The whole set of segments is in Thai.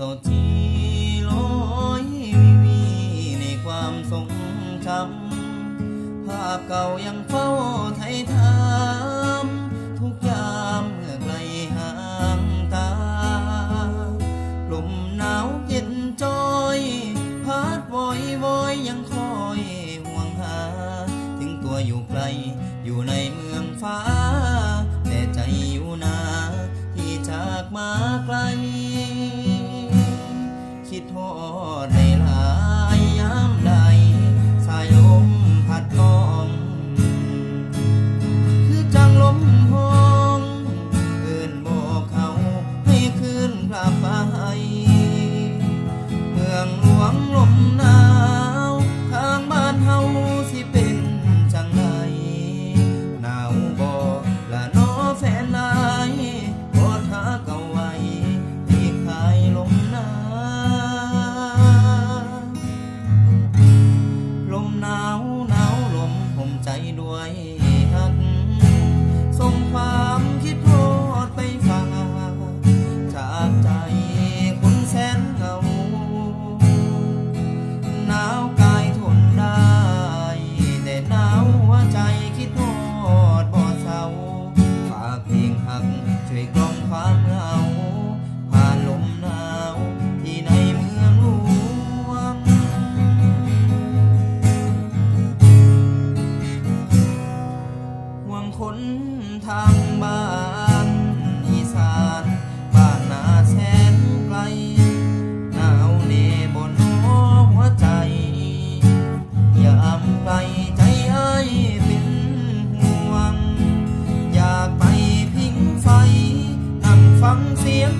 เข้าที่ลอยวิวีในความทรงจำภาพเก่ายังเฝ้าไทยทามทุกยามเมื่อไกลห่างตา ลมหนาวเย็นจอยพัดวอยวอยยังคอยห่วงหา ถึงตัวอยู่ไกลอยู่ในเมืองฟ้า แต่ใจอยู่นาที่จากมาไกล องหลวงลมหนาวทางบ้านเฮาสิเป็นจังไดหนาวบอกละน้อแฟนนายกอดหาเก่าไว้ที่คายลมหนาวลมหนาวหนาวลมห่มใจด้วย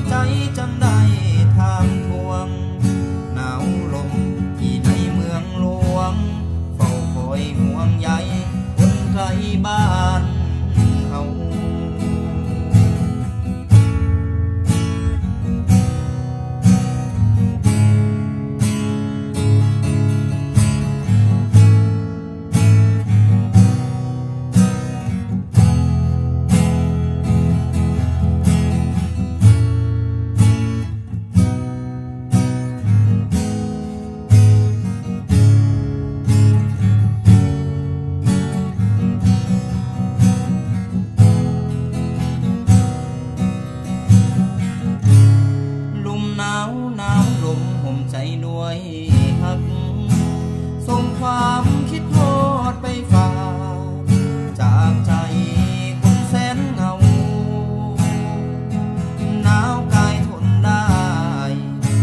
ใจจำได้ ด้วยฮัก ส่งความคิดโทษไปฝากจากใจคนแสนเหงาหนาวกายทนได้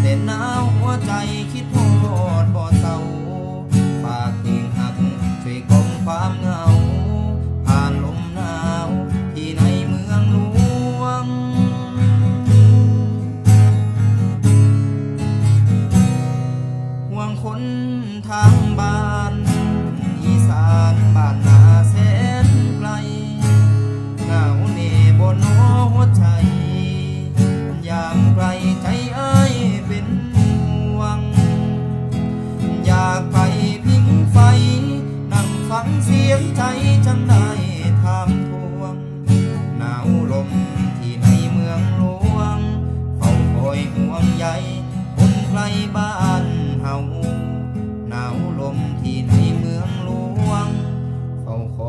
แต่หนาวหัวใจคิดโทษบ่เศร้าฝากเพลงหักช่วยกลมความเหงา ห่วงคนทางบ้านอีสานบ้านนา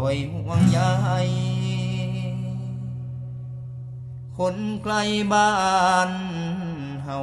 คอยห่วงใยคนไกลบ้านเฮา